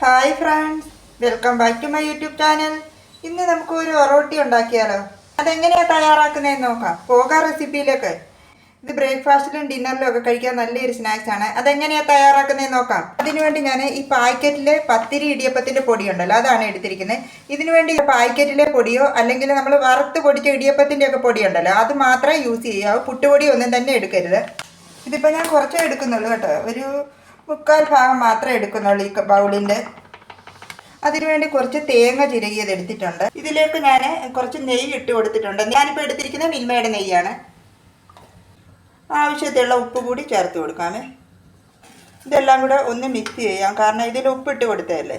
Hi friends. Welcome back to my YouTube channel. ഇന്ന് നമുക്ക് ഒരു ഒറോട്ടി ഉണ്ടാക്കിയാലോ? അതെങ്ങനെയാണ് തയ്യാറാക്കുന്നതെന്ന് നോക്കാം. പോകാം റെസിപ്പിയിലേക്ക്. ഇത് ബ്രേക്ക്ഫാസ്റ്റിലും ഡിന്നറിലും ഒക്കെ കഴിക്കാൻ നല്ലൊരു സ്നാക്സ് ആണ്. അതെങ്ങനെയാണ് തയ്യാറാക്കുന്നതെന്ന് നോക്കാം. അതിനുവേണ്ടി ഞാൻ ഈ പാക്കറ്റിലെ പത്തിരി ഇടിയപ്പത്തിന്റെ പൊടി ഉണ്ടല്ലോ അതാണ് എടുത്തിരിക്കുന്നത്. ഇതിനുവേണ്ടി പാക്കറ്റിലെ പൊടിയോ അല്ലെങ്കിൽ നമ്മൾ വറുത്ത് പൊടിച്ച ഇടിയപ്പത്തിന്റെ ഒക്കെ പൊടി ഉണ്ടല്ലോ അത് മാത്രമേ യൂസ് ചെയ്യാവൂ. പുട്ടുപൊടി ഒന്നും തന്നെ എടുക്കരുത്. ഇതിപ്പോൾ ഞാൻ കുറച്ചേ എടുക്കുന്നുള്ളൂ കേട്ടോ. ഒരു മുക്കാൽ ഭാഗം മാത്രമേ എടുക്കുന്നുള്ളൂ ഈ ബൗളിന്റെ അതിനുവേണ്ടി കുറച്ച് തേങ്ങ ചിരകിയത് എടുത്തിട്ടുണ്ട്. ഇതിലേക്ക് ഞാൻ കുറച്ച് നെയ്യ് ഇട്ട് കൊടുത്തിട്ടുണ്ട്. ഞാനിപ്പോൾ എടുത്തിരിക്കുന്നത് മിൽമയുടെ നെയ്യാണ്. ആവശ്യത്തിലുള്ള ഉപ്പ് കൂടി ചേർത്ത് കൊടുക്കാമേ. ഇതെല്ലാം കൂടെ ഒന്ന് മിക്സ് ചെയ്യാം. കാരണം ഇതിൽ ഉപ്പിട്ട് കൊടുത്തതല്ലേ.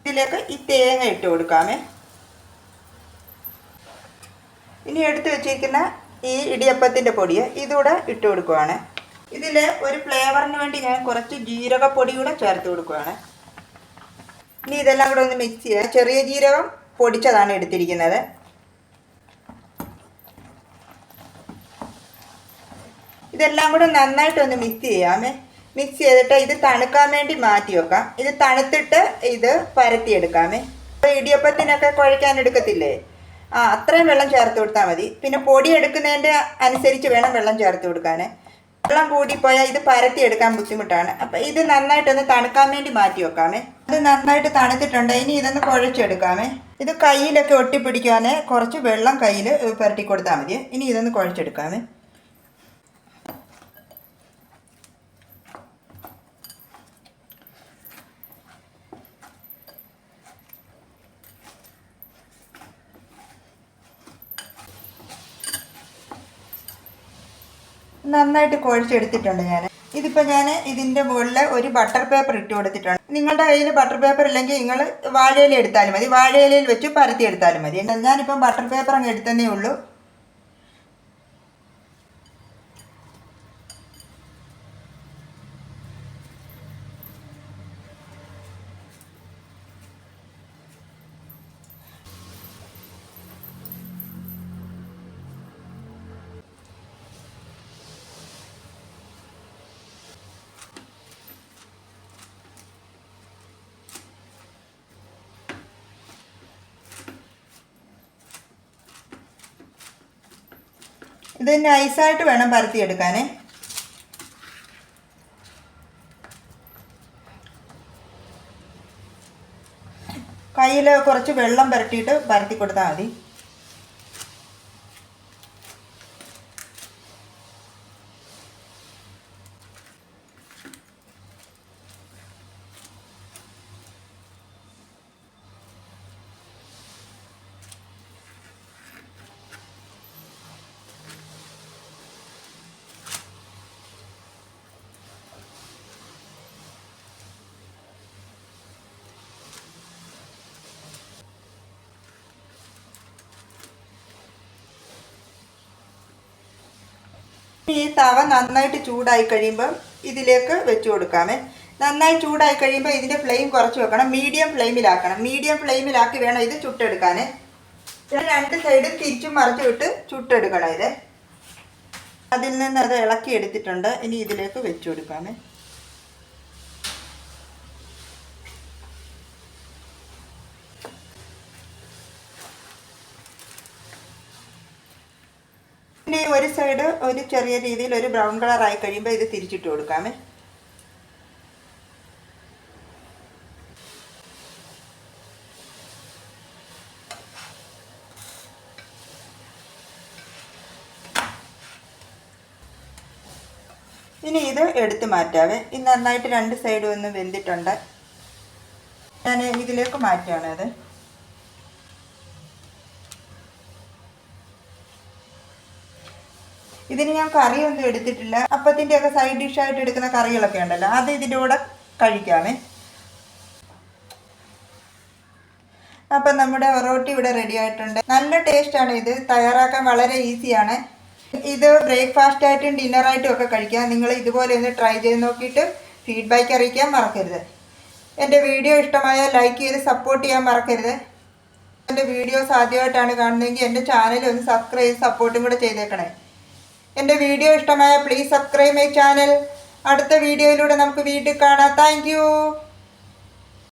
ഇതിലേക്ക് ഈ തേങ്ങ ഇട്ട് കൊടുക്കാമേ. ഇനി എടുത്ത് വെച്ചിരിക്കുന്ന ഈ ഇടിയപ്പത്തിന്റെ പൊടിയെ ഇതുകൂടെ ഇട്ട് കൊടുക്കുവാണ്. ഇതിൽ ഒരു ഫ്ലേവറിന് വേണ്ടി ഞാൻ കുറച്ച് ജീരകപ്പൊടി കൂടെ ചേർത്ത് കൊടുക്കുകയാണ് ഇനി ഇതെല്ലാം കൂടെ ഒന്ന് മിക്സ് ചെയ്യുക ചെറിയ ജീരകം പൊടിച്ചതാണ് എടുത്തിരിക്കുന്നത്. ഇതെല്ലാം കൂടെ നന്നായിട്ടൊന്ന് മിക്സ് ചെയ്യാമേ മിക്സ് ചെയ്തിട്ട് ഇത് തണുക്കാൻ വേണ്ടി മാറ്റി വെക്കാം. ഇത് തണുത്തിട്ട് ഇത് പരത്തിയെടുക്കാമേ ഇപ്പോൾ ഇടിയപ്പത്തിനൊക്കെ കുഴയ്ക്കാൻ എടുക്കത്തില്ലേ? ആ അത്രയും വെള്ളം ചേർത്ത് കൊടുത്താൽ മതി. പിന്നെ പൊടി എടുക്കുന്നതിന്റെ അനുസരിച്ച് വേണം വെള്ളം ചേർത്ത് കൊടുക്കാൻ. വെള്ളം കൂടിപ്പോയാൽ ഇത് പരത്തിയെടുക്കാൻ ബുദ്ധിമുട്ടാണ്. അപ്പം ഇത് നന്നായിട്ടൊന്ന് തണുക്കാൻ വേണ്ടി മാറ്റി വെക്കാമേ. ഇത് നന്നായിട്ട് തണുത്തിട്ടുണ്ട്. ഇനി ഇതൊന്ന് കുഴച്ചെടുക്കാമേ. ഇത് കയ്യിലൊക്കെ ഒട്ടിപ്പിടിക്കാനേ കുറച്ച് വെള്ളം കയ്യിൽ പുരട്ടി കൊടുത്താൽ മതി. ഇനി ഇതൊന്ന് കുഴച്ചെടുക്കാമേ. നന്നായിട്ട് കുഴച്ചെടുത്തിട്ടുണ്ട് ഞാൻ. ഇതിപ്പോൾ ഞാൻ ഇതിന്റെ മുകളിൽ ഒരു ബട്ടർ പേപ്പർ ഇട്ട് കൊടുത്തിട്ടുണ്ട്. നിങ്ങളുടെ കയ്യിൽ ബട്ടർ പേപ്പർ ഇല്ലെങ്കിൽ നിങ്ങൾ വാഴയില എടുത്താലും മതി. വാഴയിലയിൽ വെച്ച് പരത്തി എടുത്താലും മതി. ഞാനിപ്പം ബട്ടർ പേപ്പർ അങ്ങ് എടുത്തതേ ഉള്ളൂ. ഇത് നൈസായിട്ട് വേണം പരത്തിയെടുക്കാനേ. കയ്യിൽ കുറച്ച് വെള്ളം പുരട്ടിയിട്ട് പരത്തി കൊടുത്താൽ മതി. ഈ തവ നന്നായിട്ട് ചൂടായി കഴിയുമ്പം ഇതിലേക്ക് വെച്ച് കൊടുക്കാമേ. നന്നായി ചൂടായി കഴിയുമ്പോൾ ഇതിന്റെ ഫ്ലെയിം കുറച്ച് വെക്കണം. മീഡിയം ഫ്ലെയിമിലാക്കണം മീഡിയം ഫ്ലെയിമിലാക്കി വേണം ഇത് ചുട്ടെടുക്കാൻ പിന്നെ രണ്ട് സൈഡും തിരിച്ചും മറിച്ചു വിട്ട് ചുട്ടെടുക്കണം ഇത്. അതിൽ നിന്ന് അത് ഇളക്കി എടുത്തിട്ടുണ്ട് ഇനി ഇതിലേക്ക് വെച്ചു കൊടുക്കാമേ. ഇനി ഒരു സൈഡ് ഒരു ചെറിയ രീതിയിൽ ഒരു ബ്രൗൺ കളർ ആയി കഴിയുമ്പോൾ ഇത് തിരിച്ചിട്ട് കൊടുക്കാമേ. ഇനി ഇത് എടുത്തു മാറ്റാവേ. ഇത് നന്നായിട്ട് രണ്ട് സൈഡും ഒന്ന് വെന്തിട്ടുണ്ട്. ഞാൻ ഇതിലേക്ക് മാറ്റുകയാണ് അത്. ഇതിന് ഞാൻ കറിയൊന്നും എടുത്തിട്ടില്ല. അപ്പത്തിന്റെ ഒക്കെ സൈഡ് ഡിഷായിട്ട് എടുക്കുന്ന കറികളൊക്കെ ഉണ്ടല്ലോ അത് ഇതിന്റെ കൂടെ കഴിക്കാമേ. അപ്പം നമ്മുടെ ഒറോട്ടി ഇവിടെ റെഡി ആയിട്ടുണ്ട്. നല്ല ടേസ്റ്റാണ് ഇത്. തയ്യാറാക്കാൻ വളരെ ഈസിയാണ് ഇത് ബ്രേക്ക്ഫാസ്റ്റ് ആയിട്ടും ഡിന്നറായിട്ടും ഒക്കെ കഴിക്കാം. നിങ്ങൾ ഇതുപോലെ ഒന്ന് ട്രൈ ചെയ്ത് നോക്കിയിട്ട് ഫീഡ്ബാക്ക് അറിയിക്കാൻ മറക്കരുത്. എന്റെ വീഡിയോ ഇഷ്ടമായാൽ ലൈക്ക് ചെയ്ത് സപ്പോർട്ട് ചെയ്യാൻ മറക്കരുത്. എന്റെ വീഡിയോസ് ആദ്യമായിട്ടാണ് കാണുന്നതെങ്കിൽ എന്റെ ചാനൽ ഒന്ന് സബ്സ്ക്രൈബ് സപ്പോർട്ടും കൂടെ ചെയ്തേക്കണേ. എന്റെ വീഡിയോ ഇഷ്ടമായ പ്ലീസ് സബ്സ്ക്രൈബ് മൈ ചാനൽ. അടുത്ത വീഡിയോയിലൂടെ നമുക്ക് വീട്ടിൽ കാണാം. താങ്ക്